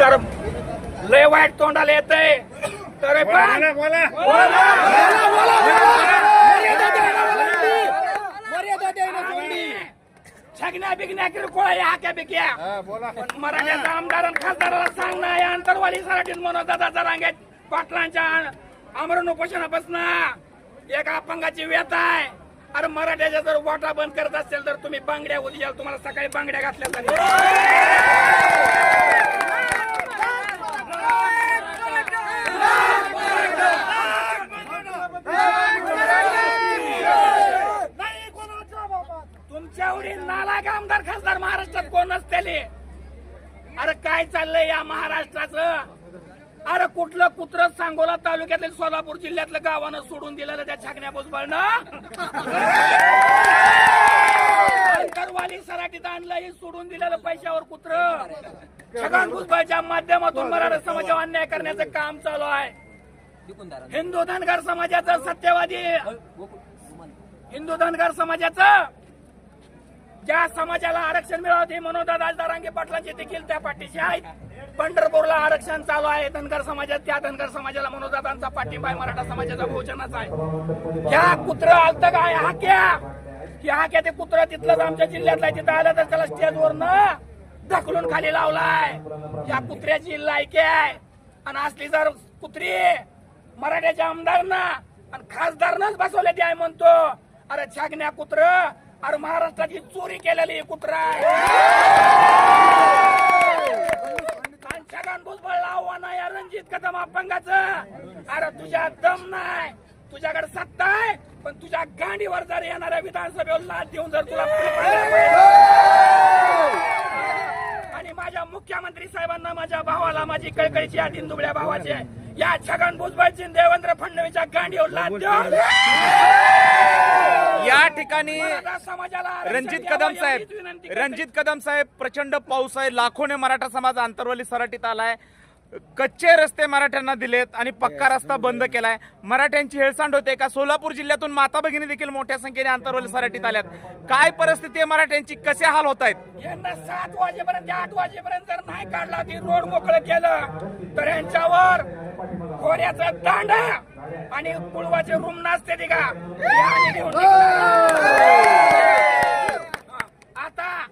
तर लय वाईट तोंडाला येतंय. तर पण मर्यादा द्यायला सोडली छगण्या बिगण्या किरकोळ आहे हाक्या बिक्या. पण मराठ्याचा आमदार आणि खासदाराला सांगणं या अंतरवाली सराटीत म्हणून दादा रांगेत पाटलांच्या आमरण उपोषणापासून एक अपंगाची व्यथा आहे. अरे मराठ्याच्या जर वाटा बंद करत असेल तर तुम्ही बांगड्या उद्या तुम्हाला सकाळी बांगड्या घातल्या जातील तुमच्या एवढी नालायक आमदार खासदार महाराष्ट्रात कोण नसतेले अरे काय चाललंय या महाराष्ट्राचं अरे कुठलं कुत्र सांगोला तालुक्यातील सोलापूर जिल्ह्यातलं गावानं सोडून दिलेलं त्या छाकण्या भुजबळनं. अंतरवाली सराटीत आणलं हे सोडून दिलेलं पैशावर कुत्र. छगन भुजबळच्या माध्यमातून मराठा समाजावर अन्याय करण्याचं काम चालू आहे. हिंदू धनगर समाजाचं सत्यवादी. हिंदू धनगर समाजाचं ज्या समाजाला आरक्षण मिळावं ते मनोदादा दारांगे पाटलांचे देखील त्या पाठीशी आहेत. पंढरपूरला आरक्षण चालू आहे. धनगर समाजात त्या धनगर समाजाला मनोजातांचा पाठिंबा आहे. मराठा समाजाचा भोजनच आहे. ह्या कुत्र आलत काय हाक्या? की हाक्या ते कुत्र तिथलंच आमच्या जिल्ह्यातला तिथं आलं तर त्याला स्टेजवर न ढकलून खाली लावलाय. या कुत्र्याची लायकी आहे. आणि असली जर कुत्री मराठ्याच्या आमदारना आणि खासदारनच बसवले आहे म्हणतो. अरे छागण्या कुत्र अरे महाराष्ट्राची चोरी केलेली कुत्रा आहे. छगन भुजबळला आव्हान आहे या रणजित कदम अपंगाचं. अरे तुझ्या दम नाही. तुझ्याकडे सत्ता आहे पण तुझ्या गांडीवर जर येणाऱ्या विधानसभेवर लाच देऊन जर तुला आणि माझ्या मुख्यमंत्री साहेबांना माझ्या भावाला माझी कळकळीची या दिनदुबळ्या भावाची आहे. या छगन भुजबळची देवेंद्र फडणवीसच्या गांडीवर लाच देऊन. या ठिकाणी रणजित कदम साहेब. रणजित कदम साहेब प्रचंड पाऊस आहे लाखोने मराठा समाज आंतरवली सराटीत आलाय कच्चे रस्ते मराठ्यांना दिलेत आणि पक्का रस्ता बंद केलाय. मराठ्यांची हेळसांड होते का? सोलापूर जिल्ह्यातून माता भगिनी देखील मोठ्या संख्येने आंतरवली सराटीत आल्यात. काय परिस्थिती आहे मराठ्यांची? कसे हाल होत आहेत? यांना सात वाजेपर्यंत आठ वाजेपर्यंत जर नाही काढला ती रोड मोकळं केलं तर यांच्यावर खोऱ्याचा दांडा आणि कुळवाचे रूम नसते ती का ते आम्ही घेऊन निघणार. आता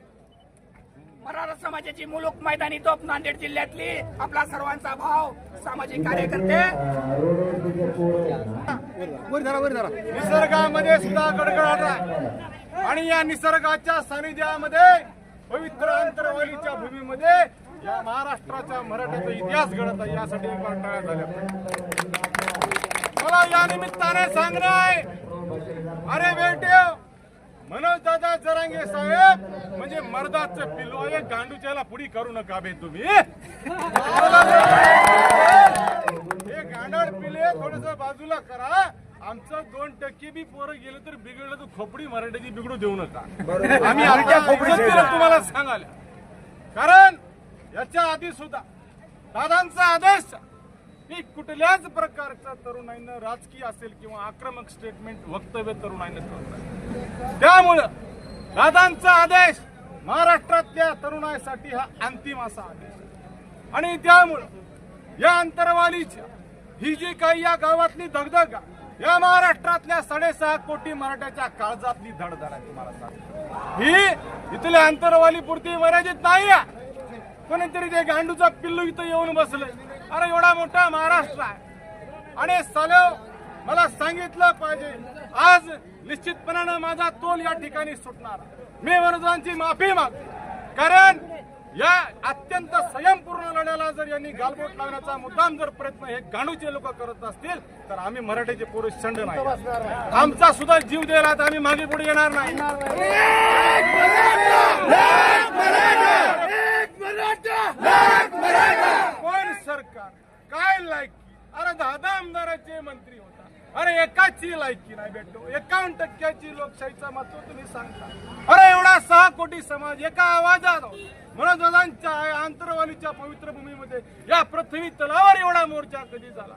मराठा समाजाची मुलूक मैदानी तोप नांदेड जिल्ह्यातली आपला सर्वांचा भाव सामाजिक कार्यकर्ते. निसर्गामध्ये सुद्धा गडगडाट आहे आणि या निसर्गाच्या सानिध्यामध्ये पवित्र अंतरवालीच्या भूमीमध्ये या महाराष्ट्राच्या मराठ्याचा इतिहास घडत आहे यासाठी टाळ्या झाल्या मला या निमित्ताने सांगणं आहे अरे बेटे मनोज दादा जरांगे साहेब म्हणजे मर्दाचं पिल्लू आहे गांडूच्याला पुढी करू नका बे तुम्ही. हे गांडाळ पिले थोडस बाजूला करा. आमचं दोन टक्के बी पोरं गेलं तर बिघडलं तर खोपडी मराठीची बिघडू देऊ नका. आम्ही आमच्या तुम्हाला सांगाल कारण याच्या आधी सुद्धा दादांचा आदेश की कुठल्याच प्रकारच्या तरुणाईनं राजकीय असेल किंवा आक्रमक स्टेटमेंट वक्तव्य तरुणाईनं करू नये त्यामुळं दादांचा आदेश महाराष्ट्रातल्या तरुणाईसाठी हा अंतिम असा आदेश. आणि त्यामुळं या अंतरवालीच्या ही जी काही या गावातली धगधग या महाराष्ट्रातल्या साडेसहा कोटी मराठ्याच्या काळजातली धडधड आहे तुम्हाला ही इथल्या अंतरवाली पुरती मर्यादित नाही कोणीतरी ते गांडूचा पिल्लू इथं येऊन बसले अरे एवढा मोठा महाराष्ट्र आहे. आणि सलव मला सांगितलं पाहिजे आज निश्चितपणानं माझा तोल या ठिकाणी सुटणार. मी विरोधांची माफी माग कारण या अत्यंत संयमपूर्ण लढ्याला जर यांनी गालबोट लावण्याचा मुद्दाम जर प्रयत्न हे गाणूचे लोक करत असतील तर आम्ही मराठीचे पुरुष संड नाही. आमचा सुद्धा जीव द्यायला तर आम्ही मागे पुढे येणार नाही. कोण सरकार? काय लायकी? अरे दादा आमदाराचे मंत्री होता. अरे एकाची लायकी नाही भेटतो. एकावन्न टक्क्याची लोकशाहीचा महत्त्व तुम्ही सांगता. अरे एवढा सहा कोटी समाज एका आवाजात मनोदादांच्या आंतरवालीच्या पवित्र भूमीमध्ये या पृथ्वी तलावर एवढा मोर्चा कधी झाला?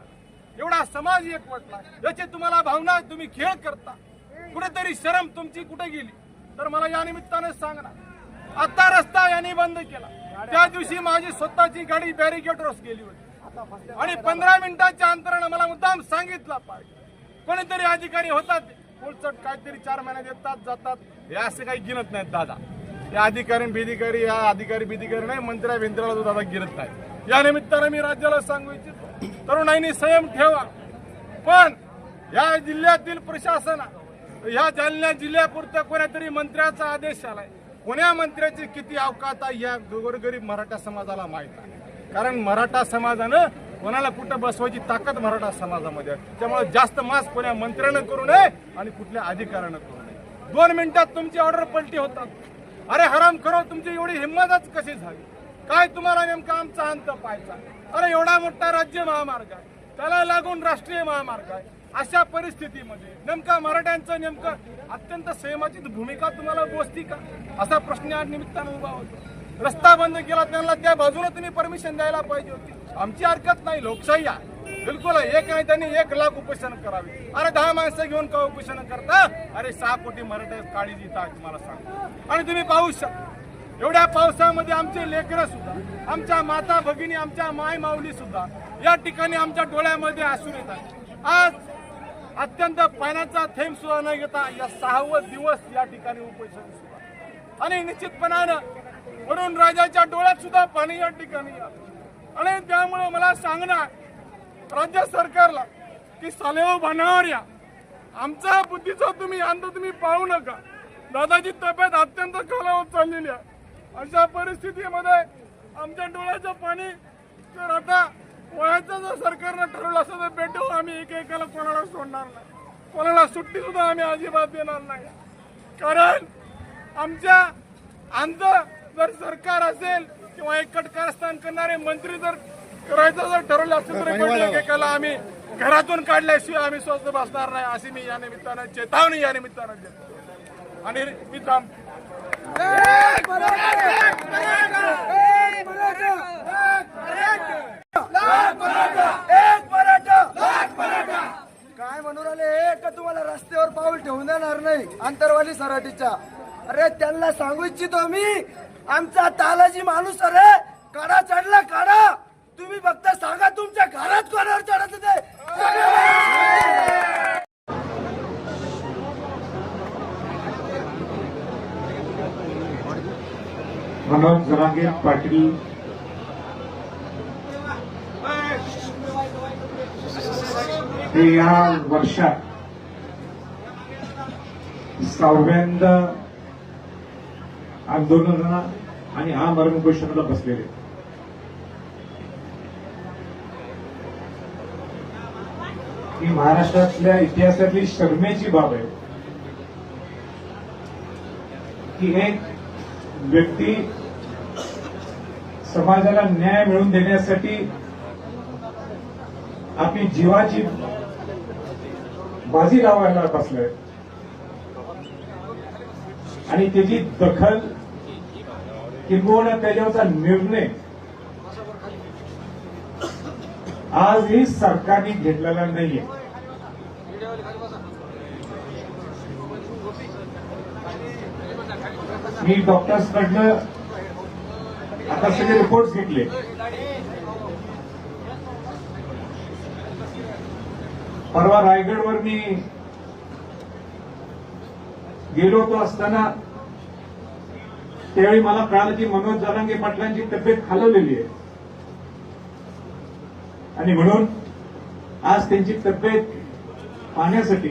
एवढा समाज एकवटला याची तुम्हाला भावना तुम्ही खेळ करता. कुठेतरी शरम तुमची कुठे गेली? तर मला या निमित्ताने सांगणार आता रस्ता यांनी बंद केला. त्या दिवशी माझी स्वतःची गाडी बॅरिकेडवर गेली होती. आणि पंधरा मिनिटाच्या अंतरानं मला मुद्दाम सांगितला पाहिजे कोणीतरी अधिकारी होता ते. पुढचट काहीतरी चार महिन्यात येतात जातात. हे असे काही गिनत नाहीत दादा. या अधिकारी बिधिकारी या अधिकारी बिधिकारी नाही मंत्र्या बिंत्र्याला तो दादा गिरत नाही. या निमित्तानं मी राज्याला सांगू इच्छितो तरुणाईने संयम ठेवा. पण या जिल्ह्यातील प्रशासन ह्या जालन्या जिल्ह्यापुरता कोणातरी मंत्र्याचा आदेश आलाय. कोण्या मंत्र्याची किती अवकात आहे या गोरगरीब मराठा समाजाला माहीत आहे. कारण मराठा समाजानं कोणाला कुठं बसवायची ताकद मराठा समाजामध्ये आहे? त्यामुळे जास्त मास कोण्या मंत्र्यानं करू नये आणि कुठल्या अधिकाऱ्यानं करू नये. दोन मिनिटात तुमची ऑर्डर पलटी होतात. अरे हराम खरो तुमची एवढी हिंमतच कशी झाली? काय तुम्हाला नेमका आमचा अंत पाहायचा अरे एवढा मोठा राज्य महामार्ग आहे. त्याला लागून राष्ट्रीय महामार्ग आहे. अशा परिस्थितीमध्ये नेमका मराठ्यांचं नेमकं अत्यंत संयमाची भूमिका तुम्हाला बोसती का? असा प्रश्न या निमित्तानं उभा होतो. रस्ता बंद केला त्यांना त्या बाजूने तुम्ही परमिशन द्यायला पाहिजे होती. आमची हरकत नाही लोकशाही आहे. बिलकुल आहे. एक नाही त्यांनी एक लाख उपोषण करावे. अरे दहा माणसं घेऊन का उपोषण करता? अरे सहा कोटी मराठा काळी देतात तुम्हाला सांग. आणि तुम्ही पाहू शकता एवढ्या पावसामध्ये आमचे लेकरं सुद्धा आमच्या माता भगिनी आमच्या माय माऊली सुद्धा या ठिकाणी आमच्या डोळ्यामध्ये असून येतात. आज अत्यंत पाण्याचा थेंब सुद्धा न घेता या सहावं दिवस या ठिकाणी उपोषण सुद्धा आणि निश्चितपणानं म्हणून राजाच्या डोळ्यात सुद्धा पाणी या ठिकाणी आणि त्यामुळे मला सांगणार राज्य सरकारला की सालेव भानावर या आमचा बुद्धीचा तुम्ही अंत तुम्ही पाहू नका. दादाची तब्येत अत्यंत खालावत चाललेली आहे. अशा परिस्थितीमध्ये आमच्या डोळ्याचं पाणी तर आता वयाचं जर सरकारनं ठरवलं असं तर भेटू आम्ही एकेकाला कोणाला सोडणार नाही. कोणाला सुट्टी सुद्धा आम्ही अजिबात देणार नाही. कारण आमच्या अंत जर सरकार असेल किंवा एक कारस्थान करणारे मंत्री जर करायचं जर ठरवलं असेल तर एकेकाला आम्ही घरातून काढल्याशिवाय आम्ही स्वस्त बसणार नाही अशी मी या निमित्तानं चेतावणी या निमित्तानं देतो. आणि मी एक काय म्हणून राहिले? का तुम्हाला रस्त्यावर पाऊल ठेवून देणार नाही आंतरवाली सराटीच्या. अरे त्यांना सांगू इच्छितो मी आमचा तालाजी माणूस अरे! काढा चढला काढा! तुम्ही फक्त सांगा तुमच्या घरात कोणावर चढत होते? मनोज जरांगे पाटील. या वर्षात सहाव्यांदा आंदोलनाला आणि आमरण उपोषणाला बसलेले. ही महाराष्ट्रातल्या इतिहासातली शर्मेची बाब आहे. की एक व्यक्ती समाजाला न्याय मिळवून देण्यासाठी आपली जीवाची बाजी लावायला बसलोय. आणि त्याची दखल किंबहुना त्याच्यावरचा निर्णय? आजही सरकारने घेतलेला नाहीये. मी डॉक्टर्सकडनं आता सगळे रिपोर्ट घेतले. परवा रायगडवर मी गेलो होतो असताना त्यावेळी मला कळालं की मनोज जरांगे पाटलांची तब्येत खालवलेली आहे. आणि म्हणून आज त्यांची तब्येत पाहण्यासाठी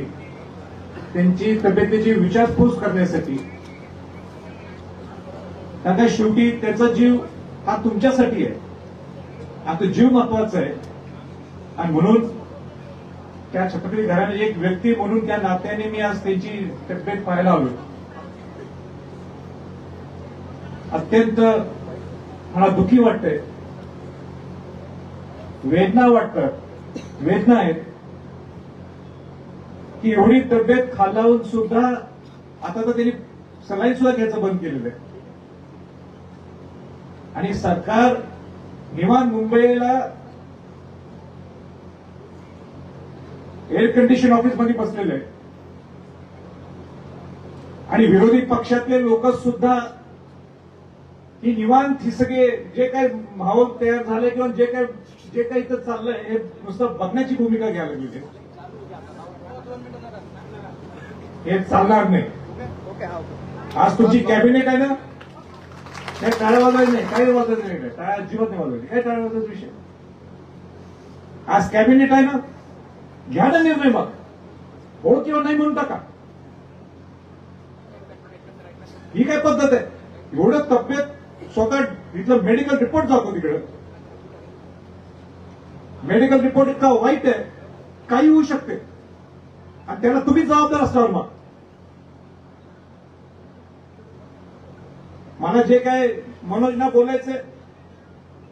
त्यांची तब्येतीची विचारपूस करण्यासाठी आता शेवटी त्याचा जीव हा तुमच्यासाठी आहे. आता जीव महत्त्वाचा आहे. आणि म्हणून त्या छत्रपती घराने एक व्यक्ती म्हणून त्या नात्याने मी आज त्यांची तब्येत पाहायला हवी अत्यंत मला दुखी वाटतंय. वेदना वाटतात वेदना आहेत. की एवढी तब्येत खालावून सुद्धा आता तर त्यांनी सलाईन सुद्धा घ्यायचं बंद केलेलं आहे. आणि सरकार निवान मुंबईला एअर कंडिशन ऑफिसमध्ये बसलेलं आहे. आणि विरोधी पक्षातले लोक सुद्धा की निवांत ही सगळे जे काही माहोल तयार झाले किंवा जे काही जे काही इथं चाललंय हे नुसतं बघण्याची भूमिका घ्यायला लागली हे चालणार नाही. आज तुमची कॅबिनेट आहे ना? काय टाळ्या वाजवायचं नाही काही वाजवायचं नाही काय टाळ्या अजिबात नाही वाजवायची काय टाळ्या वाजवायचा विषय. आज कॅबिनेट आहे ना? घ्या ना निर्णय मग. हो किंवा नाही म्हणून टाका. ही काय पद्धत आहे? एवढं तब्येत स्वतः इथलं मेडिकल रिपोर्ट जातो तिकडे. मेडिकल रिपोर्ट इतका वाईट आहे काही होऊ शकते. आणि त्याला तुम्ही जबाबदार असणार मग. मला जे काय मनोजना बोलायचंय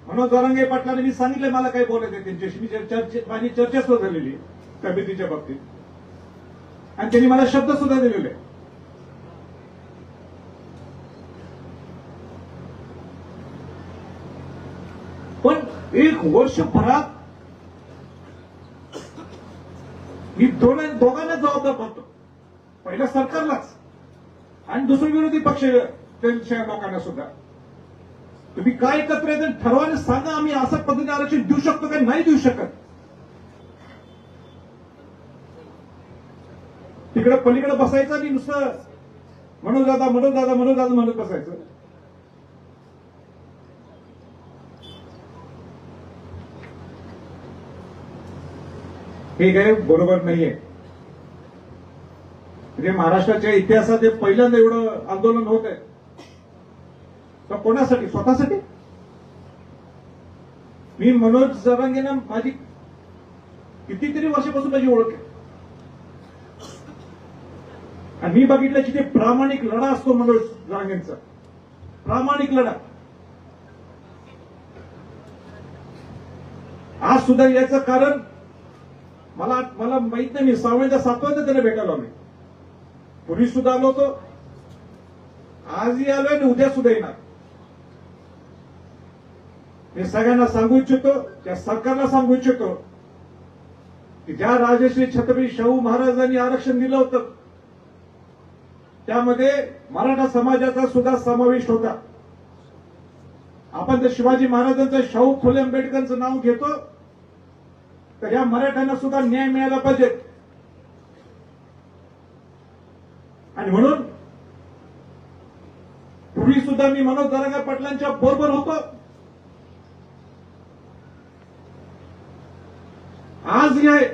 मनोज औरंगे पाटलाने मी सांगितलं मला काय बोलायचंय त्यांच्याशी. मी चर्चे माझी चर्चा सुद्धा झालेली आहे तब्येतीच्या बाबतीत. आणि त्यांनी मला शब्द सुद्धा दिलेले आहे. पण एक वर्षभरात मी दोन दोघांना जबाबदार करतो पहिल्या सरकारलाच. आणि दुसरे विरोधी पक्ष त्यांच्या लोकांना सुद्धा. तुम्ही काय एकत्र येत ठरवाने सांगा आम्ही असं पद्धतीने आरक्षण देऊ शकतो का नाही देऊ शकत. तिकडे पलीकडे बसायचं आणि नुसतं म्हणून दादा म्हणून दादा म्हणून दादा म्हणत बसायचं. हे काय बरोबर नाहीये. म्हणजे महाराष्ट्राच्या इतिहासात हे पहिल्यांदा एवढं आंदोलन होत आहे. तर कोणासाठी? स्वतःसाठी? मी मनोज जरांगेनं माझी कितीतरी वर्षापासून माझी ओळख आहे. आणि मी बघितलं की ते प्रामाणिक लढा असतो मनोज जरांगेंचा. प्रामाणिक लढा. आज सुद्धा याचं कारण मला मला माहीत नाही मी सहाव्यांदा सातव्यांदा त्याला भेटायला आलोय पूर्वी सुद्धा आलो होतो. आजही आलोय आणि उद्या सुद्धा येणार. मी सगळ्यांना सांगू इच्छितो त्या सरकारला सांगू इच्छितो की ज्या राजश्री छत्रपती शाहू महाराजांनी आरक्षण दिलं होतं त्यामध्ये मराठा समाजाचा सुद्धा समावेश होता. आपण तर शिवाजी महाराजांचं शाहू फुले आंबेडकरांचं नाव घेतो तर या मराठ्यांना सुद्धा न्याय मिळाला पाहिजे. आणि म्हणून पूर्वी सुद्धा मी मनोज दरागा पाटलांच्या बरोबर होतो. आज आहे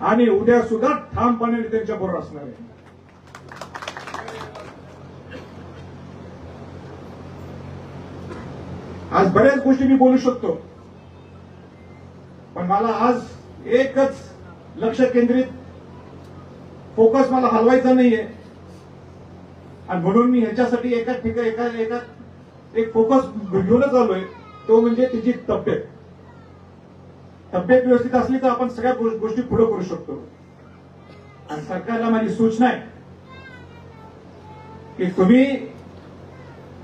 आणि उद्या सुद्धा ठामपणे त्यांच्या बरोबर असणार आहे. आज बऱ्याच गोष्टी मी बोलू शकतो. मला आज एकच लक्ष केंद्रित फोकस मला हलवायचा नाहीये. आणि म्हणून मी ह्याच्यासाठी एका ठिकाणी एका एका एक फोकस घेऊनच आलोय. तो म्हणजे तिची तब्येत. तब्येत व्यवस्थित असली तर आपण सगळ्या गोष्टी पुढे करू शकतो. आणि सरकारला माझी सूचना आहे की तुम्ही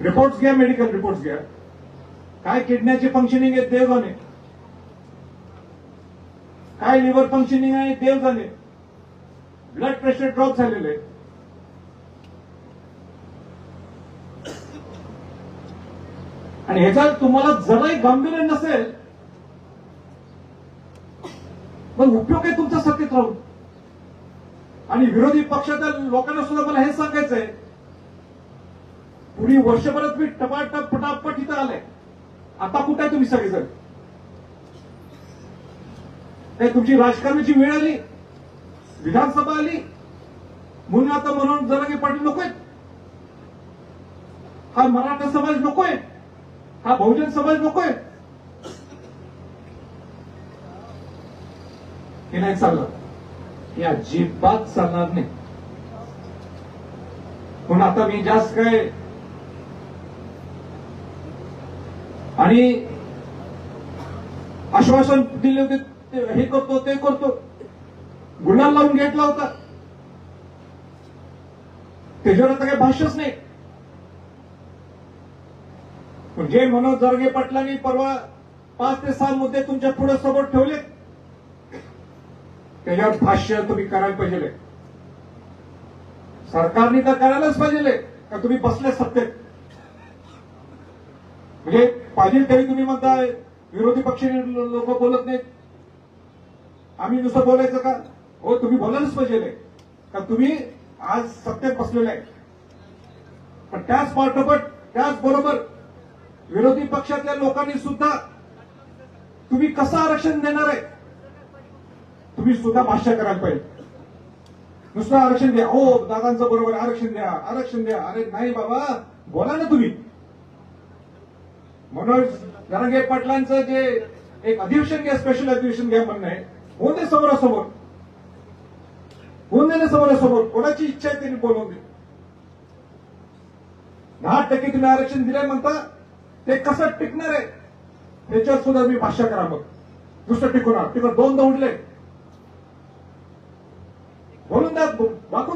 रिपोर्ट्स घ्या मेडिकल रिपोर्ट्स घ्या. काय किडण्याचे फंक्शनिंग आहे देव काय लिव्हर फंक्शनिंग आहे देव झाले. ब्लड प्रेशर ड्रॉप झालेलं आहे. आणि ह्याच्यात तुम्हाला जराही गांभीर्य नसेल मग उपयोग आहे तुमचा सत्तेत राहून. आणि विरोधी पक्षाच्या लोकांना सुद्धा मला हे सांगायचंय पुढील वर्षभरात मी टपाटप पटापट इथं आलंय. आता कुठे आहे तुम्ही सगळेजण? नाही तुमची राजकारणाची वेळ आली. विधानसभा आली. म्हणून आता म्हणून जरांगे पाटील नकोय हा मराठा समाज नकोय हा बहुजन समाज नकोय हे नाही चाललं या अजिबात चालणार नाही. पण आता मी जास्त काय आणि आश्वासन दिले होते हे करतो ते करतो. गुन्हा लावून घेतला होता. त्याच्यावर आता काही भाष्यच नाही. जे मनोज जरगे पाटलांनी परवा पाच ते सहा मुद्दे तुमच्यापुढे सोबत ठेवले त्याच्यावर भाष्य तुम्ही करायला पाहिजे सरकारने तर करायलाच पाहिजे का तुम्ही बसले सत्तेत? म्हणजे पाहिजे तरी तुम्ही म्हणताय विरोधी पक्ष लोक बोलत नाहीत. आम्ही नुसतं बोलायचं का? हो तुम्ही बोलायलाच पाहिजे का तुम्ही आज सत्तेत बसलेले आहे पण त्याच पाठोपाठ त्याच बरोबर विरोधी पक्षातल्या लोकांनी सुद्धा तुम्ही कसं आरक्षण देणार आहे? तुम्ही सुद्धा भाष्य करायला पाहिजे. नुसतं आरक्षण द्या. हो दादांचं बरोबर आरक्षण द्या आरक्षण द्या. अरे नाही बाबा बोला ना तुम्ही. मनोज जरांगे पाटलांचं जे एक अधिवेशन घ्या स्पेशल अधिवेशन घ्या म्हणणं आहे. होऊन दे समोरासमोर? होऊन दे ना समोरासमोर? कोणाची इच्छा आहे त्यांनी बोलवून दे दहा टक्के तुम्ही आरक्षण दिलंय म्हणता ते कसं टिकणार आहे? त्याच्यावर सुद्धा मी भाष्य करा मग. दुसरं टिकवणार तिकडे दोन दौडले बोलून द्या वाकून